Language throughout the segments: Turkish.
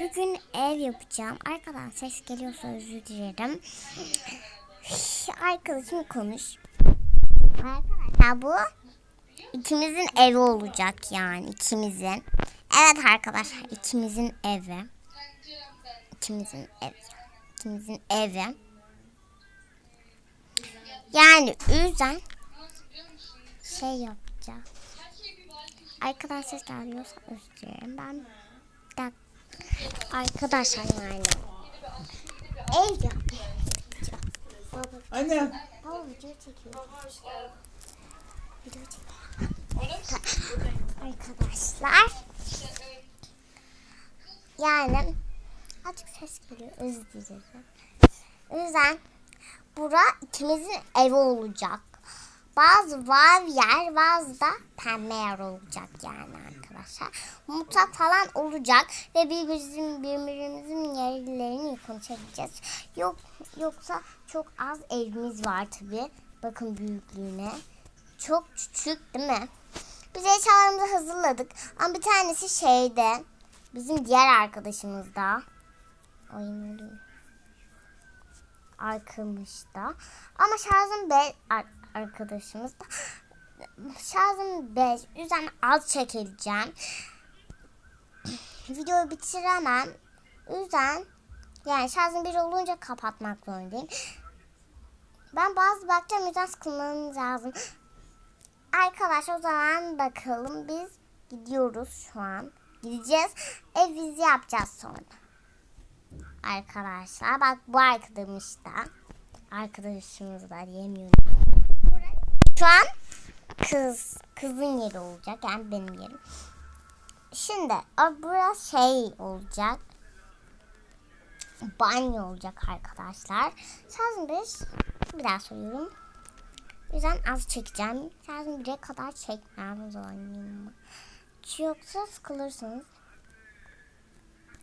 Bugün ev yapacağım. Arkadan ses geliyorsa özür dilerim. Arkadaşım konuş. Arkadaşlar bu ikimizin evi olacak yani ikimizin. Evet arkadaşlar ikimizin evi. İkimizin evi. İkimizin evi. Yani yüzden şey yapacağız. Arkadan ses geliyorsa özür dilerim. Ben bir dakika. Arkadaşlar yani. Ev yapacağız. Baba, Anne. baba video çekiyor. Video çekiyor. Arkadaşlar. Yani azıcık ses geliyor. Özür dilerim. O yüzden bura ikimizin evi olacak. Bazı var yer, bazı da pembe yer olacak yani arkadaşlar. Mutfak falan olacak ve bir bizim birbirimizin yerlerini konuşabileceğiz. Yok yoksa çok az evimiz var tabi. Bakın büyüklüğüne. Çok küçük değil mi? Biz eşyalarımızı hazırladık. Ama bir tanesi şeyde. Bizim diğer arkadaşımız da. Oyun arkamışta. Ama şarjım 5 arkadaşımız da. Şarjım 5. Yüzden az çekeceğim. Videoyu bitiremem. Yüzden yani şarjım 1 olunca kapatmak zorundayım. Ben bazı bakacağım yüzden sıkılmanız lazım. Arkadaşlar o zaman bakalım biz gidiyoruz şu an. Gideceğiz. Ev yapacağız sonra arkadaşlar. Bak bu arkadaşımız da. Arkadaşımız da diyemiyorum. Şu an kız kızın yeri olacak. Yani benim yerim. Şimdi o burası şey olacak. Banyo olacak arkadaşlar. Şarjım 5. Bir daha söylüyorum. O yüzden az çekeceğim. Şarjım 1'e kadar çekmem zorundayım. Yoksa sıkılırsınız.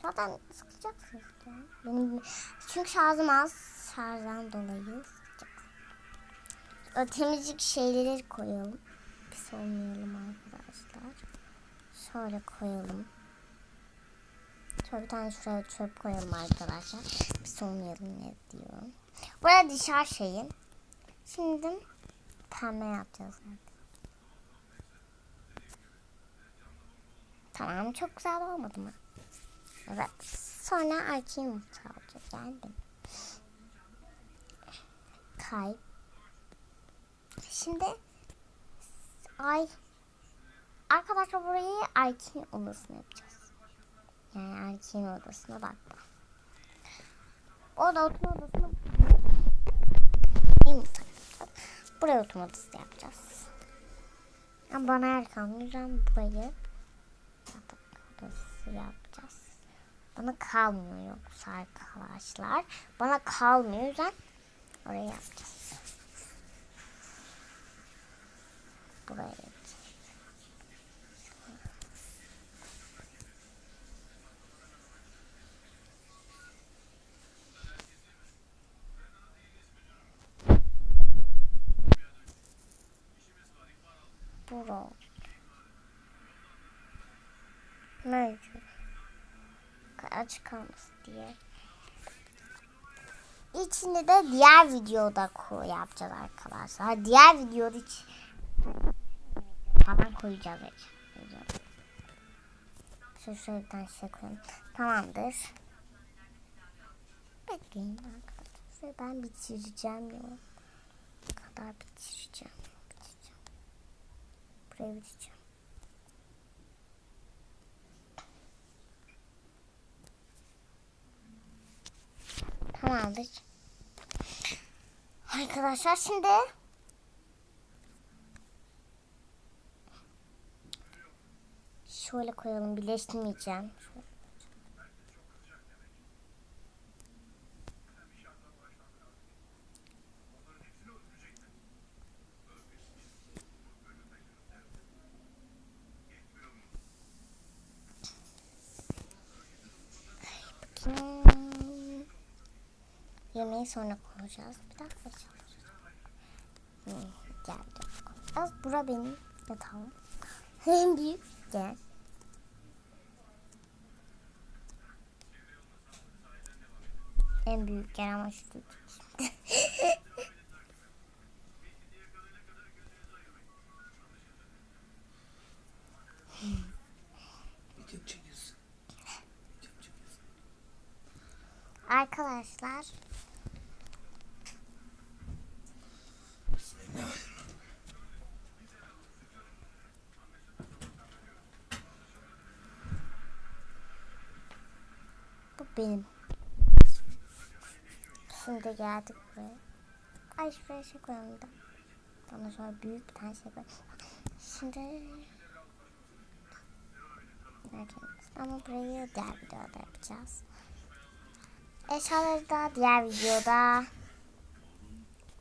Zaten sıkacaksınız ya. Benim, çünkü şarjım az. Şarjdan dolayı sıkacaksınız. O temizlik şeyleri koyalım. Pis olmayalım arkadaşlar. Şöyle koyalım. Şöyle bir tane şuraya çöp koyalım arkadaşlar. Pis olmayalım ne diyorum. Buraya dışarı şeyin. Şimdi pembe yapacağız. Tamam çok güzel olmadı mı? Evet. Sonra mutfağı olacak. Geldim. Kay. Şimdi ay arkadaşlar burayı erkeğin odasına yapacağız. Yani erkeğin odasına bak bak. O da oturma odasına Buraya oturma odası yapacağız. Ama bana yer kalmayacağım burayı odası yapacağız. Bana kalmıyor arkadaşlar. Bana kalmıyor. O yüzden oraya yapacağız. Buraya yapacağız. Bura. Mevcut aç kalmasın diye. İçinde de diğer videoda koy yapacağız arkadaşlar. Diğer videoda hiç falan koyacağız. koyacağız. Şu şuradan şey koyalım. Tamamdır. Bekleyin arkadaşlar. Ben bitireceğim ya. kadar bitireceğim. bitireceğim. Burayı bitireceğim. Tamamdır. Arkadaşlar şimdi şöyle koyalım birleştirmeyeceğim. Bakayım. Yemeği sonra koyacağız. Bir dakika çalışacağız. Hmm, geldi. Az bura benim yatağım. En büyük gel. en büyük yer ama şu. Arkadaşlar Bu benim. Şimdi geldik buraya. Ay şuraya şey koyalım da. Bana şöyle büyük bir tane şey koy. Şimdi? Ama burayı diğer videoda yapacağız. Eşyaları da diğer videoda.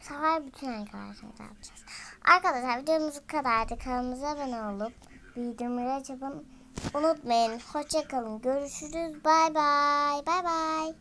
Bu sefer bütün arkadaşlarımıza yapacağız. Arkadaşlar videomuz bu kadardı. Kanalımıza abone olup bildirimleri açıp unutmayın. Hoşçakalın. Görüşürüz. Bay bay. Bay bay.